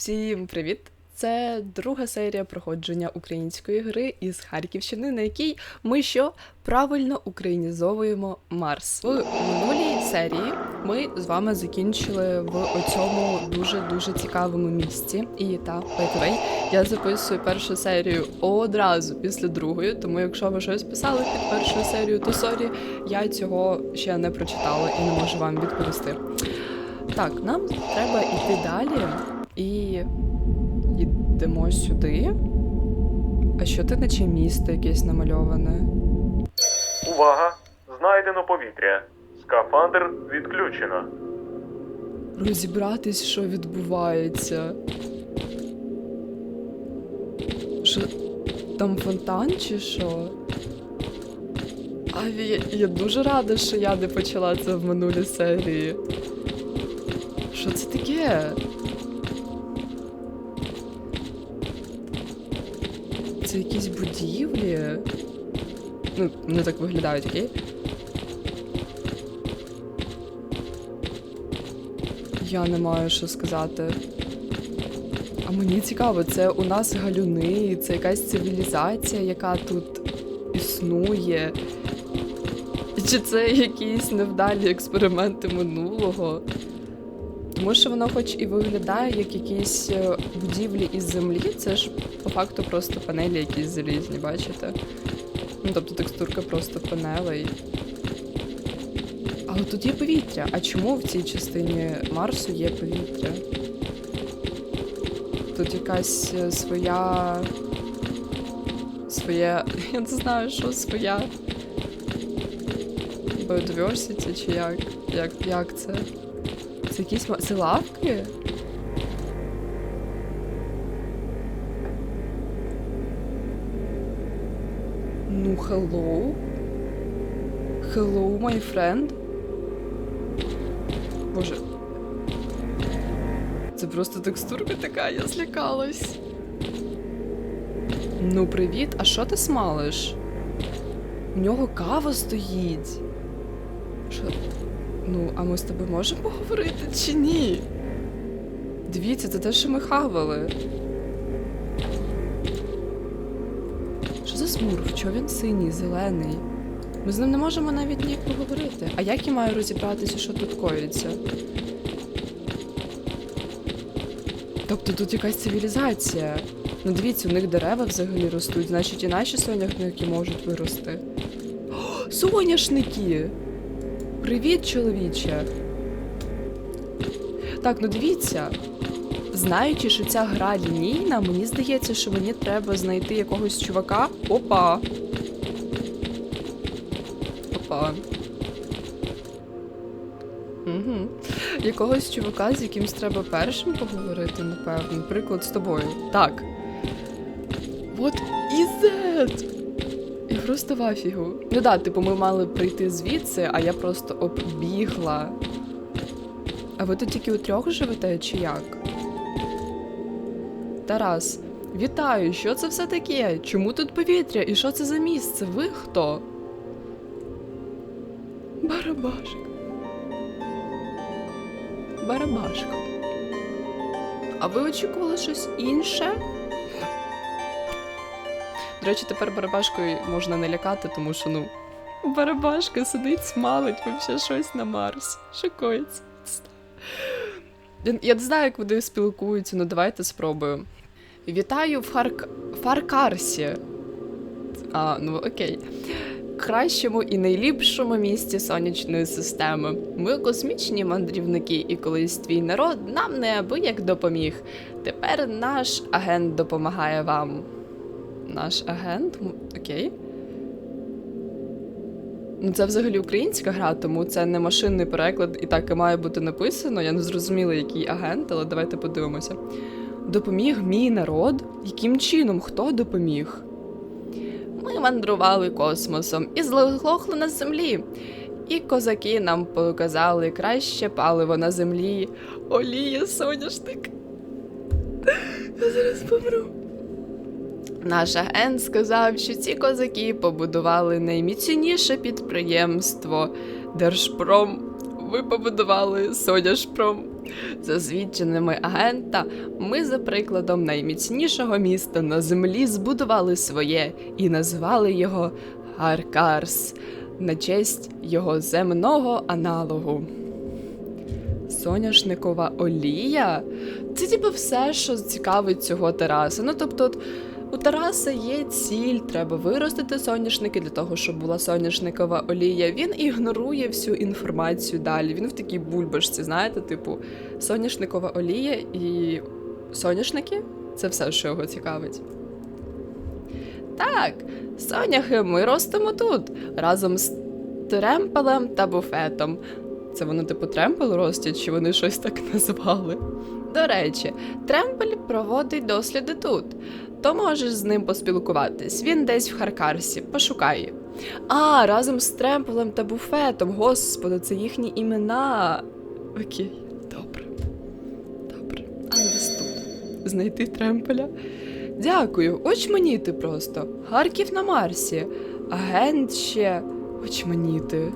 Всім привіт! Це друга серія проходження української гри із Харківщини, на якій ми що правильно українізовуємо Марс. В минулій серії ми з вами закінчили в оцьому дуже дуже цікавому місці. І та way, я записую першу серію одразу після другої. Тому якщо ви щось писали під першою серією, то сорі, я цього ще не прочитала і не можу вам відповісти. Так, нам треба йти далі і йдемо сюди. А що ти наче місто якесь намальоване? Увага! Знайдено повітря. Скафандр відключено. Розібратись, що відбувається. Що там фонтан чи що? А я, я дуже рада, що я не почала це в минулій серії. Що це таке? Це якісь будівлі. Ну, вони так виглядають, окей? Я не маю що сказати. А мені цікаво, це у нас галюни, це якась цивілізація, яка тут існує. Чи це якісь невдалі експерименти минулого? Тому що воно хоч і виглядає як якісь е, будівлі із землі, це ж по факту просто панелі якісь залізні, бачите? Ну, тобто текстурка просто панелей. Але тут є повітря. А чому в цій частині Марсу є повітря? Тут якась е, своя. Своє. Я не знаю, що своя. Biodiversity чи як? Як, як це? Якісь це лавки? Ну, hello. Hello, my friend. Боже. Це просто текстурка така, я злякалась. Ну, привіт, а що ти смалиш? У нього кава стоїть. Що? Ну, а ми з тобою можемо поговорити чи ні? Дивіться, це те, що ми хавали. Що за смурф? Чого він синій, зелений? Ми з ним не можемо навіть ніяк поговорити. А як я маю розібратися, що тут коїться? Тобто тут якась цивілізація. Ну дивіться, у них дерева взагалі ростуть, значить і наші соняшники можуть вирости. О, соняшники! Привіт, чоловіче! Так, ну дивіться. Знаючи, що ця гра лінійна, мені здається, що мені треба знайти якогось чувака. Опа! Опа. Угу. Якогось чувака, з якимсь треба першим поговорити, напевно. Наприклад, з тобою. Так. What is that? Просто в. Ну да, типу, ми мали прийти звідси, а я просто оббігла. А ви тут тільки у трьох живете, чи як? Тарас, вітаю! Що це все таке? Чому тут повітря? І що це за місце? Ви хто? Барабашка. Барабашка. А ви очікували щось інше? До речі, тепер барабашкою можна не лякати, тому що, ну, барабашка сидить, смалить вообще щось на Марсі. Шокується. Я, не знаю, як вони спілкуються, ну давайте спробую. Вітаю в Харк... Фаркарсі. А, ну окей. Кращому і найліпшому місті сонячної системи. Ми космічні мандрівники, і колись твій народ нам неабияк допоміг. Тепер наш агент допомагає вам. Наш агент? Окей. Ну, це взагалі українська гра, тому це не машинний переклад, і так і має бути написано. Я не зрозуміла, який агент, але давайте подивимося. Допоміг мій народ? Яким чином? Хто допоміг? Ми мандрували космосом і злоглохли на землі. І козаки нам показали краще паливо на землі. Олія, соняшник. Я зараз помру. Наш агент сказав, що ці козаки побудували найміцніше підприємство Держпром ви побудували Соняшпром. За свідченнями агента, ми за прикладом найміцнішого міста на землі збудували своє і назвали його Харкарс на честь його земного аналогу. Соняшникова олія? Це типу все, що цікавить цього Тараса. Ну тобто, от, у Тараса є ціль, треба виростити соняшники для того, щоб була соняшникова олія. Він ігнорує всю інформацію далі. Він в такій бульбашці, знаєте, типу, соняшникова олія і соняшники це все, що його цікавить. Так, соняхи ми ростимо тут разом з тремпелем та буфетом. Це вони типу тремпел ростять, чи вони щось так назвали? До речі, Тремпель проводить досліди тут. То можеш з ним поспілкуватись. Він десь в Харкарсі, пошукай. А, разом з Тремпелем та буфетом. Господи, це їхні імена. Окей, добре. Добре. А тут. Знайти Тремпеля. Дякую, очманіти просто. Харків на Марсі. Агент ще очманіти.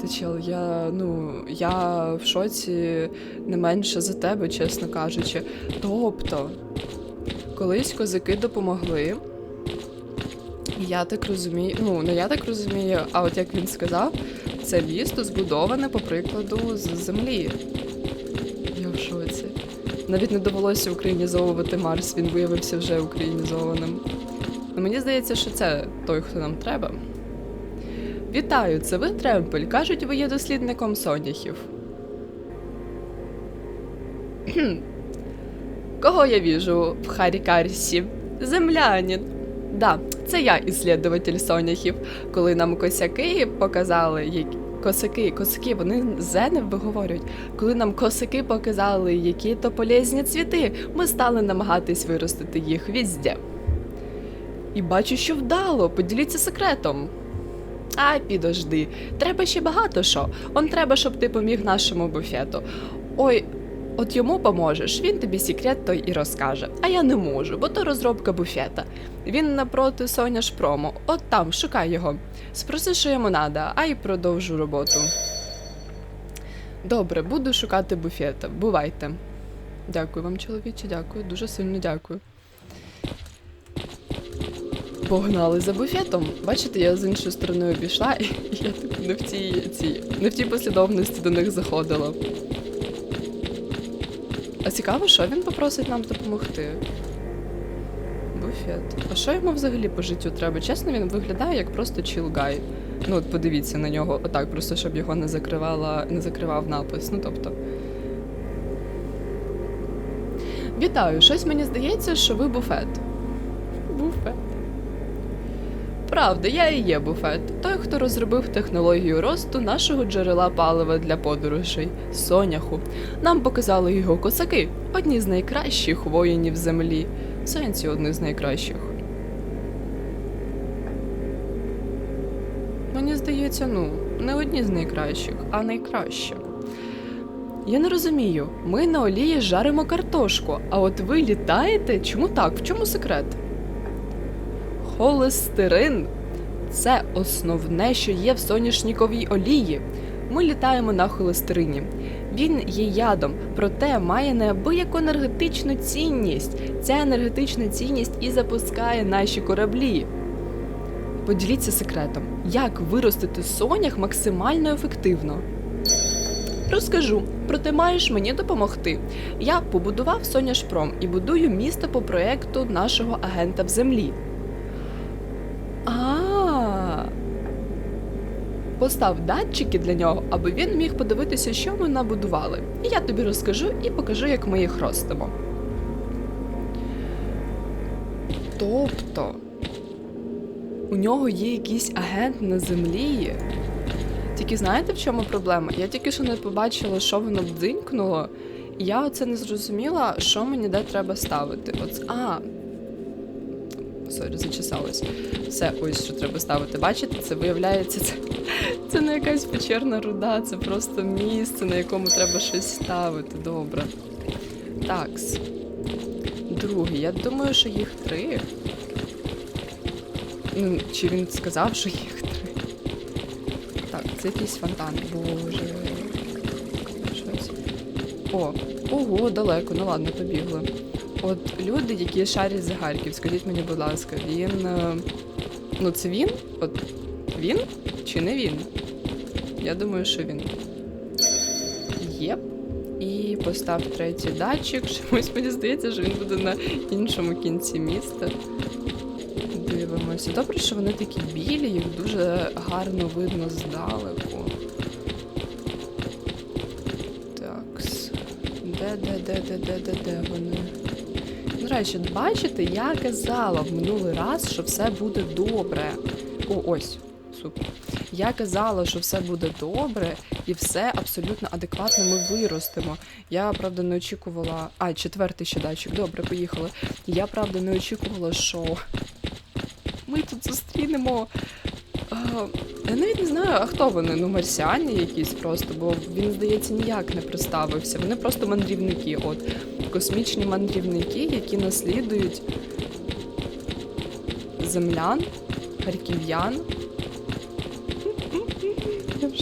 Ти чел, я ну я в шоці не менше за тебе, чесно кажучи. Тобто, колись козаки допомогли. Я так розумію, ну не я так розумію, а от як він сказав, це місто збудоване по прикладу з землі. Я в шоці. Навіть не довелося українізовувати Марс, він виявився вже українізованим. Ну, мені здається, що це той, хто нам треба. Вітаю, це ви Тремпель. Кажуть, ви є дослідником соняхів. Кого я віжу в Харікарсі? Землянин. Да, це я, іслідователь соняхів. Коли нам косяки показали, які. Косаки, косаки, вони зени виговорюють. Коли нам косаки показали, які то полезні цвіти, ми стали намагатись виростити їх візде. І бачу, що вдало. Поділіться секретом. Ай, підожди, треба ще багато що. Он треба, щоб ти поміг нашому буфету. Ой, от йому поможеш, він тобі секрет той і розкаже. А я не можу, бо то розробка буфета. Він напроти Соня Шпрому. От там, шукай його. Спроси, що йому надо, а й продовжу роботу. Добре, буду шукати буфета. Бувайте. Дякую вам, чоловіче, дякую, дуже сильно дякую. Погнали за буфетом. Бачите, я з іншої сторони обійшла, і я типу не в тій, цій, не в тій послідовності до них заходила. А цікаво, що він попросить нам допомогти. Буфет. А що йому взагалі по життю треба? Чесно, він виглядає як просто чілгай. Ну, от подивіться на нього, отак, просто щоб його не закривала, не закривав напис. Ну тобто. Вітаю, щось мені здається, що ви буфет. Правда, я і є буфет. Той, хто розробив технологію росту нашого джерела палива для подорожей соняху. Нам показали його косаки, одні з найкращих воїнів землі. В одні з найкращих. Мені здається, ну, не одні з найкращих, а найкращі. Я не розумію, ми на олії жаримо картошку, а от ви літаєте? Чому так? В чому секрет? Холестерин це основне, що є в соняшниковій олії. Ми літаємо на холестерині. Він є ядом, проте має неабияку енергетичну цінність. Ця енергетична цінність і запускає наші кораблі. Поділіться секретом, як виростити сонях максимально ефективно. Розкажу, проте маєш мені допомогти. Я побудував Соняшпром і будую місто по проекту нашого агента в землі. Постав датчики для нього, аби він міг подивитися, що ми набудували. І я тобі розкажу і покажу, як ми їх ростимо. Тобто, у нього є якийсь агент на землі. Тільки знаєте, в чому проблема? Я тільки що не побачила, що воно бдзинькнуло, і я оце не зрозуміла, що мені де треба ставити. Оце, а, сорі, зачесалось. Все, ось що треба ставити. Бачите, це виявляється, це, це не якась печерна руда, це просто місце, на якому треба щось ставити. Добре. Такс. Другий. Я думаю, що їх три. Ну, чи він сказав, що їх три? Так, це якийсь фонтан. Боже. О, ого, далеко, ну ладно, побігли. От люди, які шарять за Харків, скажіть мені, будь ласка, він. е, Ну, це він? От він чи не він? Я думаю, що він. Єп. І постав третій датчик. Чомусь мені здається, що він буде на іншому кінці міста. Дивимося. Добре, що вони такі білі, їх дуже гарно видно здалеку. Такс. Де, де, де, де, де, де, де вони? Речі, бачите, я казала в минулий раз, що все буде добре. О, ось, супер. Я казала, що все буде добре і все абсолютно адекватно ми виростемо. Я правда не очікувала. А, четвертий ще датчик. Добре, поїхали. Я правда не очікувала, що ми тут зустрінемо. Я навіть не знаю, а хто вони? Ну, марсіані якісь просто, бо він, здається, ніяк не представився. Вони просто мандрівники. От космічні мандрівники, які наслідують землян, харків'ян.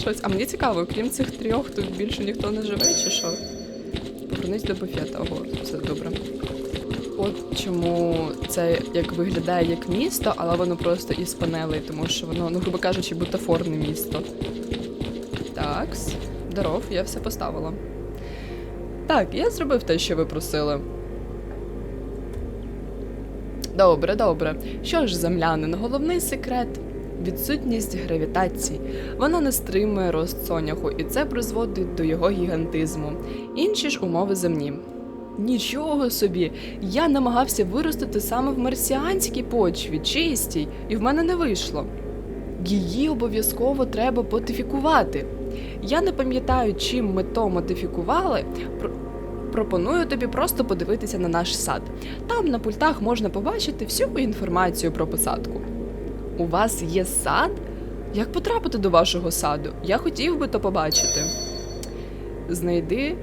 Шоці. А мені цікаво, крім цих трьох, тут більше ніхто не живе, чи що? Повернись до буфета. Ого, все добре. От чому це як виглядає як місто, але воно просто із панелей, тому що воно, ну, грубо кажучи, бутафорне місто. Такс. Здоров, я все поставила. Так, я зробив те, що ви просили. Добре, добре. Що ж, землянин, головний секрет відсутність гравітації. Вона не стримує рост соняху, і це призводить до його гігантизму. Інші ж умови земні. Нічого собі! Я намагався виростити саме в марсіанській почві, чистій, і в мене не вийшло. Її обов'язково треба потифікувати. Я не пам'ятаю, чим ми то модифікували. Пропоную тобі просто подивитися на наш сад. Там на пультах можна побачити всю інформацію про посадку. У вас є сад? Як потрапити до вашого саду? Я хотів би то побачити. Знайди,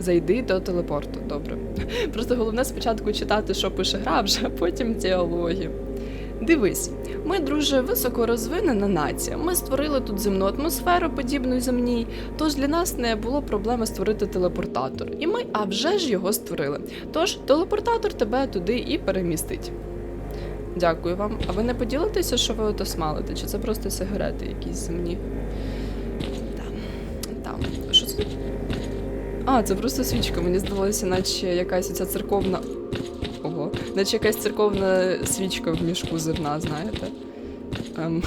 зайди до телепорту. Добре. Просто головне спочатку читати, що пише гра, а вже потім діалоги. Дивись, ми дуже високо розвинена нація. Ми створили тут земну атмосферу, подібну земній, тож для нас не було проблеми створити телепортатор. І ми, а вже ж його створили. Тож телепортатор тебе туди і перемістить. Дякую вам. А ви не поділитеся, що ви ото смалите? Чи це просто сигарети якісь земні? А, це просто свічка. Мені здалося, наче якась оця церковна. Ого. Наче якась церковна свічка в мішку зерна, знаєте? Ем,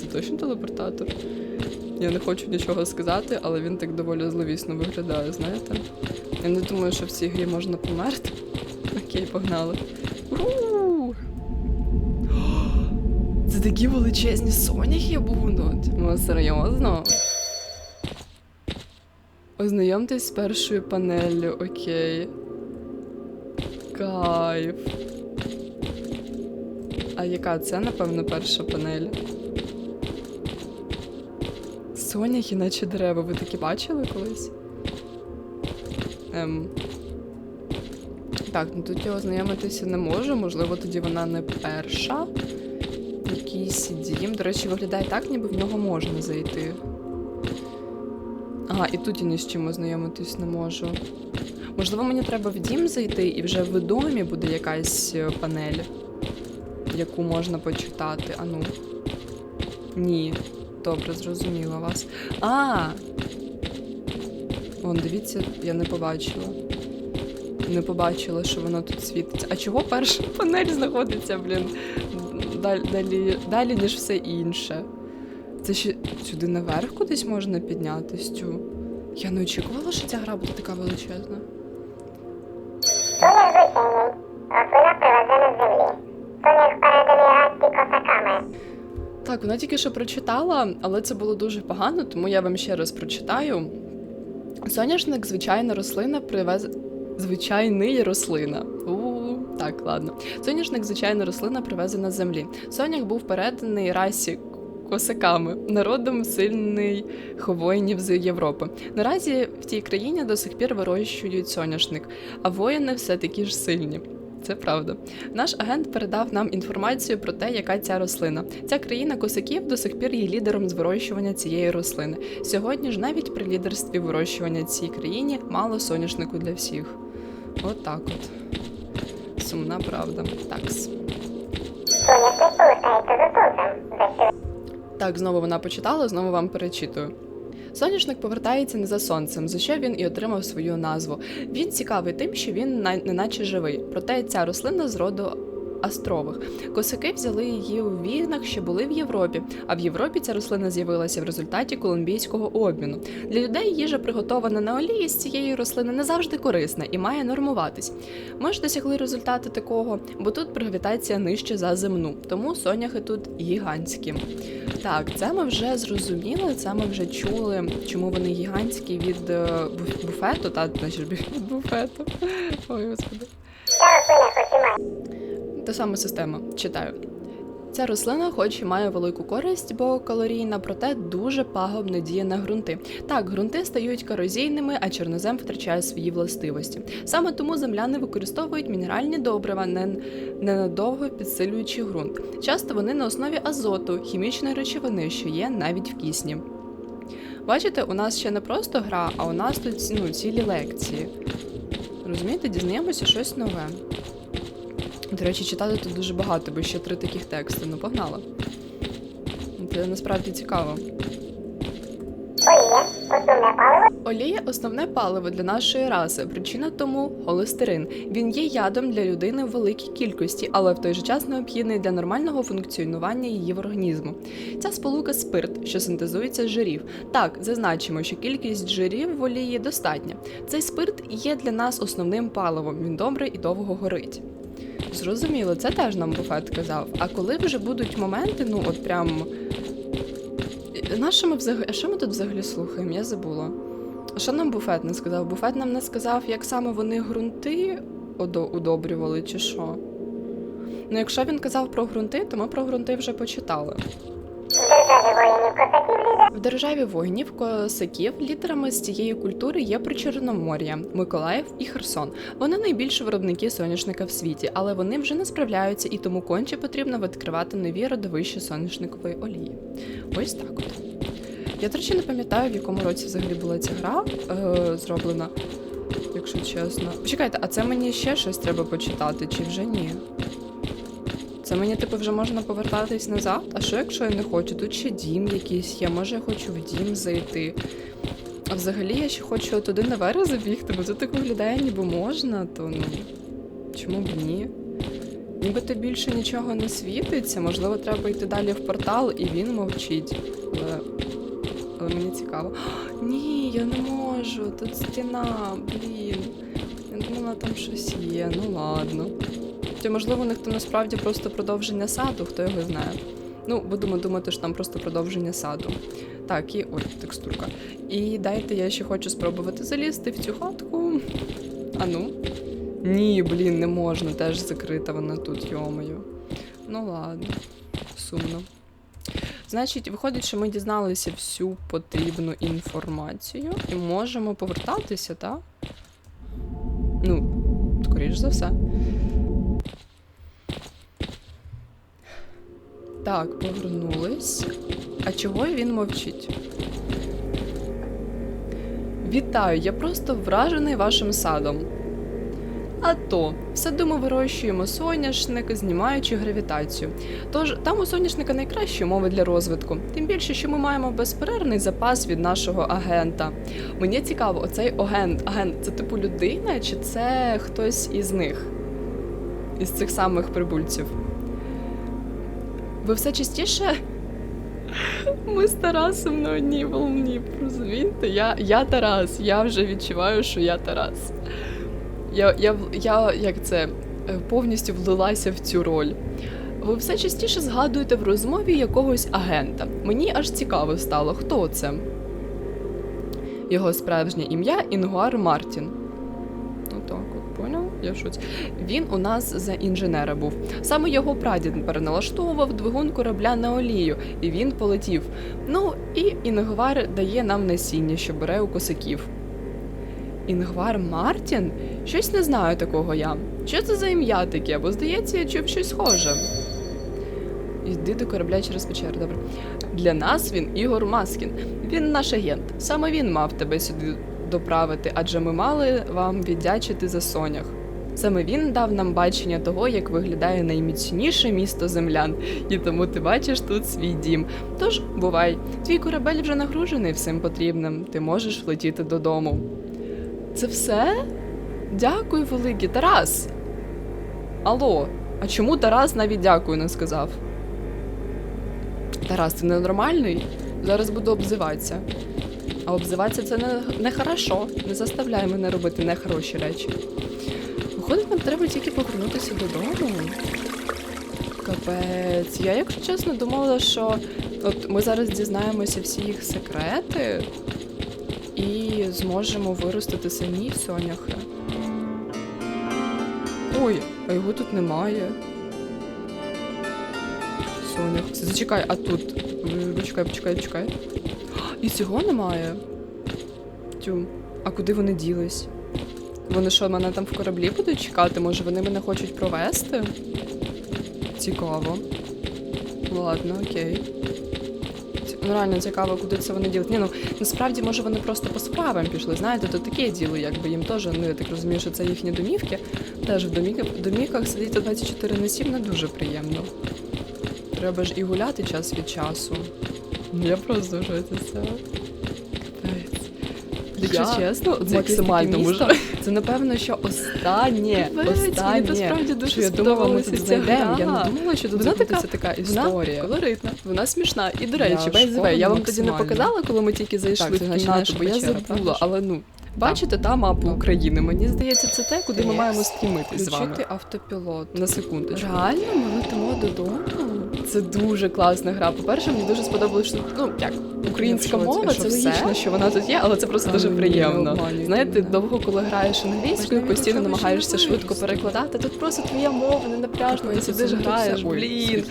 це точно телепортатор? Я не хочу нічого сказати, але він так доволі зловісно виглядає, знаєте? Я не думаю, що в цій грі можна померти. Окей, погнали. У! Це такі величезні соняхи будуть. Ну, серйозно? Ознайомтесь з першою панеллю, окей. Кайф. А яка це, напевно, перша панель? Соняхи, наче дерева, ви такі бачили колись? Ем. Так, ну тут я ознайомитися не можу, можливо, тоді вона не перша. Якийсь дім. До речі, виглядає так, ніби в нього можна зайти. Ага, і тут я ні з чим ознайомитись не можу. Можливо, мені треба в дім зайти, і вже в домі буде якась е, панель, яку можна почитати. А ну. Ні. Добре, зрозуміла вас. А! Вон, дивіться, я не побачила. Не побачила, що воно тут світиться. А чого перша панель знаходиться, блін, далі, далі, далі ніж все інше? Це ще сюди наверх кудись можна піднятись цю. Я не очікувала, що ця гра буде така величезна. Так, вона тільки що прочитала, але це було дуже погано, тому я вам ще раз прочитаю. Соняшник звичайна рослина привез. Звичайний рослина. У, так, ладно. Соняшник звичайна рослина привезена з землі. Сонях був переданий расі косаками, народом сильний воїнів з Європи. Наразі в тій країні до сих пір вирощують соняшник, а воїни все такі ж сильні. Це правда. Наш агент передав нам інформацію про те, яка ця рослина. Ця країна косаків до сих пір є лідером з вирощування цієї рослини. Сьогодні ж навіть при лідерстві вирощування цій країні мало соняшнику для всіх. От так от. Сумна правда. Такс. Соняшник повертається за сонцем, за що Так, знову вона почитала, знову вам перечитую. Соняшник повертається не за сонцем, за що він і отримав свою назву. Він цікавий тим, що він на- неначе живий. Проте ця рослина з роду астрових. Косаки взяли її у війнах, що були в Європі. А в Європі ця рослина з'явилася в результаті колумбійського обміну. Для людей їжа, приготована на олії з цієї рослини, не завжди корисна і має нормуватись. Ми ж досягли результату такого, бо тут гравітація нижче за земну, тому соняхи тут гігантські. Так, це ми вже зрозуміли, це ми вже чули, чому вони гігантські від е, буф- буфету, та значить від буфету. Ой, господи. Та сама система. Читаю. Ця рослина, хоч і має велику користь, бо калорійна, проте дуже пагубно діє на ґрунти. Так, ґрунти стають корозійними, а чорнозем втрачає свої властивості. Саме тому земляни використовують мінеральні добрива, не, ненадовго підсилюючи ґрунт. Часто вони на основі азоту, хімічної речовини, що є навіть в кисні. Бачите, у нас ще не просто гра, а у нас тут ну, цілі лекції. Розумієте, дізнаємося щось нове. До речі, читати тут дуже багато, бо ще три таких тексти. Ну, погнала. Це насправді цікаво. олія, основне паливо Олія основне паливо для нашої раси. Причина тому холестерин. Він є ядом для людини в великій кількості, але в той же час необхідний для нормального функціонування її в організму. Ця сполука спирт, що синтезується з жирів. Так, зазначимо, що кількість жирів в олії достатня. Цей спирт є для нас основним паливом. Він добре і довго горить. Зрозуміло, це теж нам буфет казав. А коли вже будуть моменти, ну от прям. На що ми взагалі, що ми тут взагалі слухаємо? Я забула. А що нам буфет не сказав? Буфет нам не сказав, як саме вони ґрунти удобрювали, чи що? Ну, якщо він казав про ґрунти, то ми про ґрунти вже почитали. В державі воїнів косаків лідерами з цієї культури є Причорномор'я, Миколаїв і Херсон. Вони найбільші виробники соняшника в світі, але вони вже не справляються і тому конче потрібно відкривати нові родовища соняшникової олії. Ось так от. Я, до речі, не пам'ятаю, в якому році взагалі була ця гра е, зроблена, якщо чесно. Почекайте, а це мені ще щось треба почитати, чи вже ні? Мені типу вже можна повертатись назад? А що якщо я не хочу? Тут ще дім якийсь є, може я хочу в дім зайти. А взагалі я ще хочу туди наверх забігти, бо тут так виглядає, ніби можна, то ну чому б ні? Нібито більше нічого не світиться, можливо, треба йти далі в портал, і він мовчить. Але, але мені цікаво. Ні, я не можу, тут стіна, блін. Я думала, там щось є, ну ладно. Чи можливо, у них там насправді просто продовження саду, хто його знає. Ну, будемо думати, що там просто продовження саду. Так, і ой, текстурка. І дайте я ще хочу спробувати залізти в цю хатку. А ну. Ні, блін, не можна, теж закрита вона тут, йомою. Ну ладно, сумно. Значить, виходить, що ми дізналися всю потрібну інформацію і можемо повертатися, так? Ну, скоріш за все. Так, повернулись. А чого він мовчить? Вітаю, я просто вражений вашим садом. А то, в саду ми вирощуємо соняшник, знімаючи гравітацію. Тож там у соняшника найкращі умови для розвитку, тим більше, що ми маємо безперервний запас від нашого агента. Мені цікаво, оцей агент, агент це типу людина, чи це хтось із них? Із цих самих прибульців? Ви все частіше. Ми з Тарасом на одній волні, розумієте? Я, я Тарас, я вже відчуваю, що я Тарас. Я, я, я як це е, повністю влилася в цю роль. Ви все частіше згадуєте в розмові якогось агента. Мені аж цікаво стало, хто це. Його справжнє ім'я Інгуар Мартін. Ну так, от поняв? Я шоці. Він у нас за інженера був. Саме його прадід переналаштовував двигун корабля на олію, і він полетів. Ну і Інгвар дає нам насіння, що бере у косаків. Інгвар Мартін? Щось не знаю такого я. Що це за ім'я таке? Бо здається, я чув щось схоже. Йди до корабля через печеру, добре. Для нас він Ігор Маскін. Він наш агент. Саме він мав тебе сюди доправити, адже ми мали вам віддячити за сонях. Саме він дав нам бачення того, як виглядає найміцніше місто землян, і тому ти бачиш тут свій дім. Тож, бувай, твій корабель вже нагружений всім потрібним. Ти можеш влетіти додому. Це все? Дякую, великий Тарас. Алло, а чому Тарас навіть дякую не сказав? Тарас, ти ненормальний? Зараз буду обзиватися. А обзиватися це не, не хорошо. Не заставляй мене робити нехороші речі. Виходить, нам треба тільки повернутися додому. Капець. Я, якщо чесно, думала, що от ми зараз дізнаємося всі їх секрети і зможемо виростити самі соняхи. Ой, а його тут немає. Сонях. Зачекай, а тут. Почекай, почекай, почекай. І цього немає. Тю. А куди вони ділись? Вони що, мене там в кораблі будуть чекати? Може, вони мене хочуть провести? Цікаво. Ладно, окей. Ну, реально цікаво, куди це вони ділять. Ні, ну насправді, може, вони просто по справам пішли. Знаєте, то таке діло, якби їм теж, ну я так розумію, що це їхні домівки. Теж в домівках, домівках сидіти 24 на 7 не дуже приємно. Треба ж і гуляти час від часу. Ну, Я просто що це все. Якщо чесно, максимально можу. Це напевно, що останнє. Останнє. насправді дуже що я думала, ми тут ця знайдемо. Я не думала, що тут Вона закрутиться така історія. Вона колоритна, вона смішна. І до речі, by я вам тоді не показала, коли ми тільки зайшли в кімнату, бо я забула, але ну. Бачите та мапу України? Мені здається, це те, куди ми маємо стрімитись з вами. Включити автопілот. На секундочку. Реально, ми летимо додому. Це дуже класна гра. По-перше, мені дуже сподобалось, що ну як українська мова, це логічно, що вона тут є, але це просто Та дуже приємно. Знаєте, довго, коли граєш англійською, постійно намагаєшся швидко перекладати. Тут просто твоя мова не напряжна, ти сидиш, граєш, блін.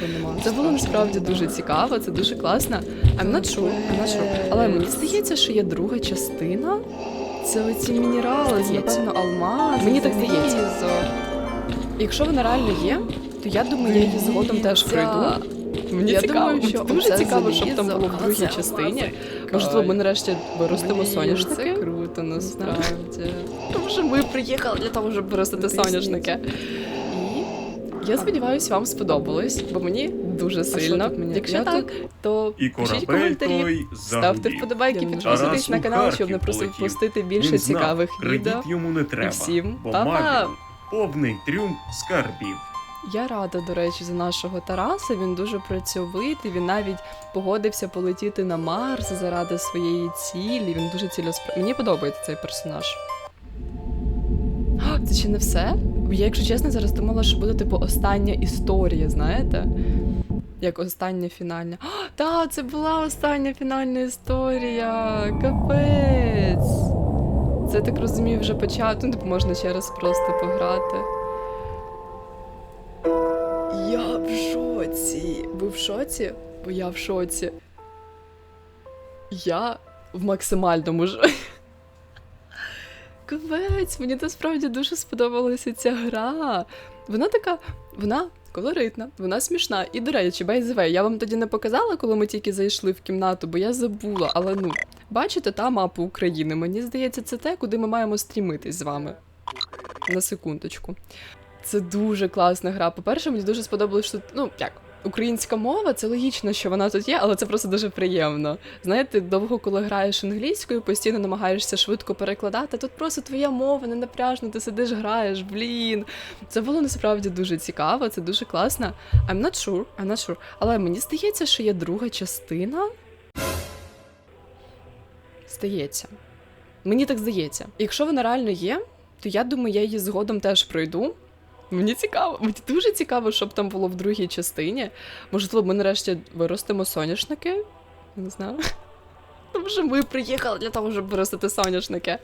Це було насправді дуже цікаво, це дуже класно. I'm not sure, I'm not sure. Але мені здається, що є друга частина. Це оці мінерали, напевно, алмаз. Мені так здається. Якщо вона реально є, то я думаю, я її згодом теж пройду. Мені Я цікаво, думаю, що дуже цікаво, щоб там було в другій частині. Можливо, ми нарешті виростимо соняшники. Це круто, насправді. Тому що ми приїхали для того, щоб виростити соняшники. І я сподіваюся, вам сподобалось, бо мені дуже сильно. Якщо Я так, то І пишіть коментарі, ставте вподобайки, підписуйтесь на канал, щоб не полетів. більше цікавих відео. йому не треба. всім па-па! повний трюм скарбів. Я рада, до речі, за нашого Тараса. Він дуже працьовитий. Він навіть погодився полетіти на Марс заради своєї цілі. Він дуже цілеспрямований. Мені подобається цей персонаж. Це ще не все? Я, якщо чесно, зараз думала, що буде типу остання історія, знаєте? Як остання фінальна. А, та, це була остання фінальна історія. Капець. Це так розумію, вже почати. Ну, типу, можна ще раз просто пограти. В шоці. Ви в шоці? Бо я в шоці. Я в максимальному ж. Капець, мені насправді дуже сподобалася ця гра. Вона така, вона колоритна, вона смішна. І, до речі, байзеве, я вам тоді не показала, коли ми тільки зайшли в кімнату, бо я забула, але ну, бачите та мапу України. Мені здається, це те, куди ми маємо стрімитись з вами. На секундочку. Це дуже класна гра. По-перше, мені дуже сподобалось, що ну як. Українська мова, це логічно, що вона тут є, але це просто дуже приємно. Знаєте, довго, коли граєш англійською, постійно намагаєшся швидко перекладати. Тут просто твоя мова не напряжна, ти сидиш, граєш, блін. Це було насправді дуже цікаво, це дуже класно. I'm not sure, I'm not sure. Але мені здається, що є друга частина. Здається. Мені так здається. Якщо вона реально є, то я думаю, я її згодом теж пройду. Мені цікаво, мені дуже цікаво, що б там було в другій частині. Можливо, ми нарешті виростимо соняшники. Не знаю. Тому що ми приїхали для того, щоб виростити соняшники.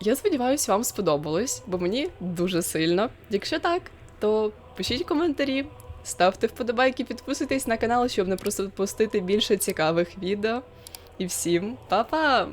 Я сподіваюся, вам сподобалось, бо мені дуже сильно. Якщо так, то пишіть коментарі, ставте вподобайки, підписуйтесь на канал, щоб не просто пустити більше цікавих відео. І всім па-па!